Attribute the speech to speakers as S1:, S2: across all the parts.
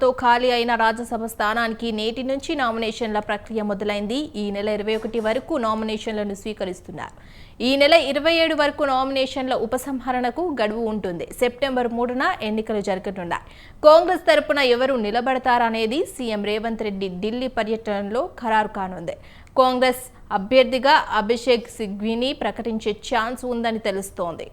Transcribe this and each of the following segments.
S1: తో ఖాళీ అయిన రాజ్యసభ స్థానానికి నేటి నుంచి నామినేషన్ల ప్రక్రియ మొదలైంది. ఈ నెల ఇరవై ఒకటి వరకు నామినేషన్లను స్వీకరిస్తున్నారు. ఈ నెల ఇరవై ఏడు వరకు నామినేషన్ల ఉపసంహరణకు గడువు ఉంటుంది. సెప్టెంబర్ మూడున ఎన్నికలు జరగనున్నాయి. కాంగ్రెస్ తరపున ఎవరు నిలబడతారనేది సీఎం రేవంత్ రెడ్డి ఢిల్లీ పర్యటనలో ఖరారు కానుంది. కాంగ్రెస్ అభ్యర్థిగా అభిషేక్ సిగ్విని ప్రకటించే ఛాన్స్ ఉందని తెలుస్తోంది.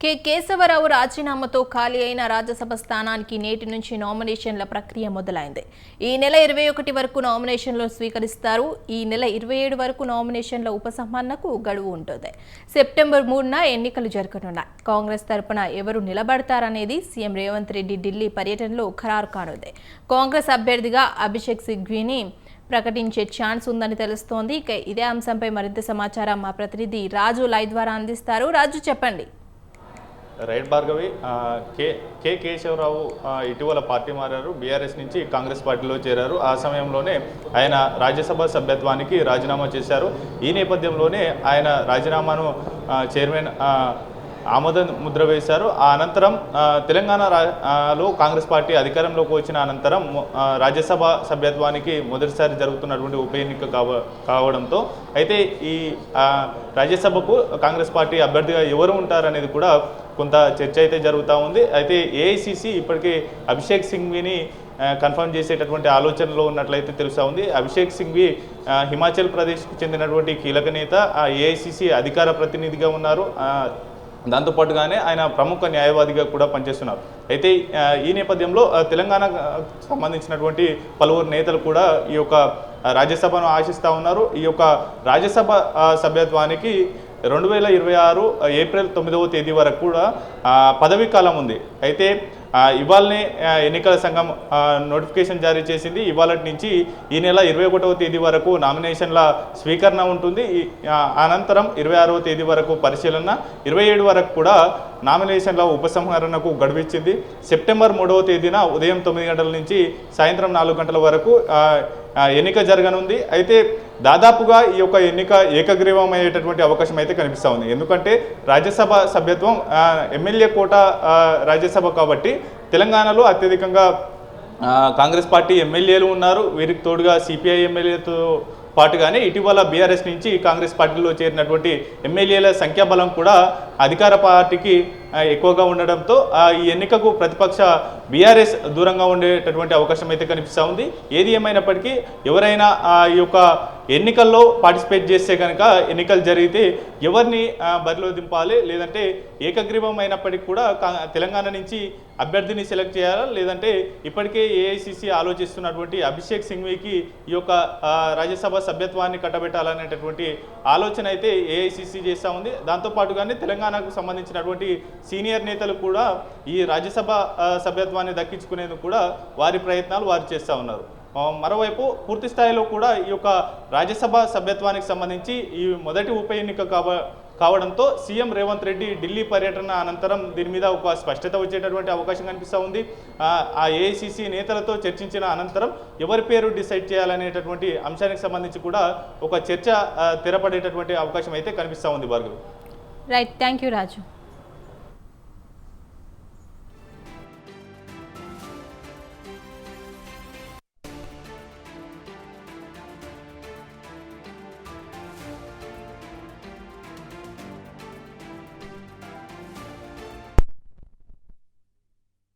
S1: కె. కేశవరావు రాజీనామాతో ఖాళీ అయిన రాజ్యసభ స్థానానికి నేటి నుంచి నామినేషన్ల ప్రక్రియ మొదలైంది. ఈ నెల ఇరవై ఒకటి వరకు నామినేషన్లు స్వీకరిస్తారు. ఈ నెల ఇరవై ఏడు వరకు నామినేషన్ల ఉపసంహరణకు గడువు ఉంటుంది. సెప్టెంబర్ మూడున ఎన్నికలు జరగనున్నాయి. కాంగ్రెస్ తరపున ఎవరు నిలబడతారనేది సీఎం రేవంత్ రెడ్డి ఢిల్లీ పర్యటనలో ఖరారు కానుంది. కాంగ్రెస్ అభ్యర్థిగా అభిషేక్ సిగ్విని ప్రకటించే ఛాన్స్ ఉందని తెలుస్తోంది. ఇక ఇదే అంశంపై మరింత సమాచారం మా ప్రతినిధి రాజు లైవ్ ద్వారా అందిస్తారు. రాజు చెప్పండి.
S2: Right Bhargavi K K Keshava Rao ఇటీవల పార్టీ మారారు. బీఆర్ఎస్ నుంచి కాంగ్రెస్ పార్టీలో చేరారు. ఆ సమయంలోనే ఆయన రాజ్యసభ సభ్యత్వానికి రాజీనామా చేశారు. ఈ నేపథ్యంలోనే ఆయన రాజీనామాను చైర్మన్ ఆమోద ముద్ర వేశారు. ఆ అనంతరం తెలంగాణలో తెలంగాణ రా- కాంగ్రెస్ పార్టీ అధికారంలోకి వచ్చిన అనంతరం రాజ్యసభ సభ్యత్వానికి మొదటిసారి జరుగుతున్నటువంటి ఉప ఎన్నిక కావ కావడంతో అయితే ఈ రాజ్యసభకు కాంగ్రెస్ పార్టీ అభ్యర్థిగా ఎవరు ఉంటారనేది కూడా కొంత చర్చ అయితే జరుగుతూ ఉంది. అయితే ఏఐసిసి ఇప్పటికే అభిషేక్ సింఘ్విని కన్ఫర్మ్ చేసేటటువంటి ఆలోచనలో ఉన్నట్లయితే తెలుస్తూ ఉంది. అభిషేక్ సింఘ్వి హిమాచల్ ప్రదేశ్కి చెందినటువంటి కీలక నేత ఏఐసిసి అధికార ప్రతినిధిగా ఉన్నారు. దాంతోపాటుగానే ఆయన ప్రముఖ న్యాయవాదిగా కూడా పనిచేస్తున్నారు. అయితే ఈ నేపథ్యంలో తెలంగాణ సంబంధించినటువంటి పలువురు నేతలు కూడా ఈ యొక్క రాజ్యసభను ఆశిస్తూ ఉన్నారు. ఈ యొక్క రాజ్యసభ సభ్యత్వానికి రెండు వేల ఇరవై ఆరు ఏప్రిల్ తొమ్మిదవ తేదీ వరకు కూడా పదవీ కాలం ఉంది. అయితే ఇవాళనే ఎన్నికల సంఘం నోటిఫికేషన్ జారీ చేసింది. ఇవాళ నుంచి ఈ నెల ఇరవై ఒకటవ తేదీ వరకు నామినేషన్ల స్వీకరణ ఉంటుంది. అనంతరం ఇరవై ఆరవ తేదీ వరకు పరిశీలన ఇరవై ఏడు వరకు కూడా నామినేషన్ల ఉపసంహరణకు గడువిచ్చింది. సెప్టెంబర్ మూడవ తేదీన ఉదయం తొమ్మిది గంటల నుంచి సాయంత్రం నాలుగు గంటల వరకు ఎన్నిక జరగనుంది. అయితే దాదాపుగా ఈ యొక్క ఎన్నిక ఏకగ్రీవం అయ్యేటటువంటి అవకాశం అయితే కనిపిస్తూ ఉంది. ఎందుకంటే రాజ్యసభ సభ్యత్వం ఎమ్మెల్యే కోట రాజ్యసభ కాబట్టి తెలంగాణలో అత్యధికంగా కాంగ్రెస్ పార్టీ ఎమ్మెల్యేలు ఉన్నారు. వీరికి తోడుగా సిపిఐ ఎమ్మెల్యేతో పాటుగానే ఇటీవల బీఆర్ఎస్ నుంచి కాంగ్రెస్ పార్టీలో చేరినటువంటి ఎమ్మెల్యేల సంఖ్యాబలం కూడా అధికార పార్టీకి ఎక్కువగా ఉండడంతో ఈ ఎన్నికకు ప్రతిపక్ష బీఆర్ఎస్ దూరంగా ఉండేటటువంటి అవకాశం అయితే కనిపిస్తూ ఉంది. ఏది ఏమైనప్పటికీ ఎవరైనా ఈ యొక్క ఎన్నికల్లో పార్టిసిపేట్ చేస్తే కనుక ఎన్నికలు జరిగితే ఎవరిని బరిలో దింపాలి లేదంటే ఏకగ్రీవం అయినప్పటికీ కూడా కా- తెలంగాణ నుంచి అభ్యర్థిని సెలెక్ట్ చేయాలా లేదంటే ఇప్పటికే ఏఐసిసి ఆలోచిస్తున్నటువంటి అభిషేక్ సింఘ్వికి ఈ యొక్క రాజ్యసభ సభ్యత్వాన్ని కట్టబెట్టాలనేటటువంటి ఆలోచన అయితే ఏఐసిసి చేస్తూ ఉంది. దాంతోపాటుగానే తెలంగాణకు సంబంధించినటువంటి సీనియర్ నేతలు కూడా ఈ రాజ్యసభ సభ్యత్వాన్ని దక్కించుకునేందుకు కూడా వారి ప్రయత్నాలు వారు చేస్తూ ఉన్నారు. మరోవైపు పూర్తి స్థాయిలో కూడా ఈ యొక్క రాజ్యసభ సభ్యత్వానికి సంబంధించి ఈ మొదటి ఉప ఎన్నిక కావ కావడంతో సీఎం రేవంత్ రెడ్డి ఢిల్లీ పర్యటన అనంతరం దీని మీద ఒక స్పష్టత వచ్చేటటువంటి అవకాశం కనిపిస్తూ ఉంది. ఆ, ఏఐసిసి నేతలతో చర్చించిన అనంతరం ఎవరి పేరు డిసైడ్ చేయాలనేటటువంటి అంశానికి సంబంధించి కూడా ఒక చర్చ తెరపడేటటువంటి అవకాశం అయితే కనిపిస్తూ ఉంది Bhargavi.
S1: Right thank you Raju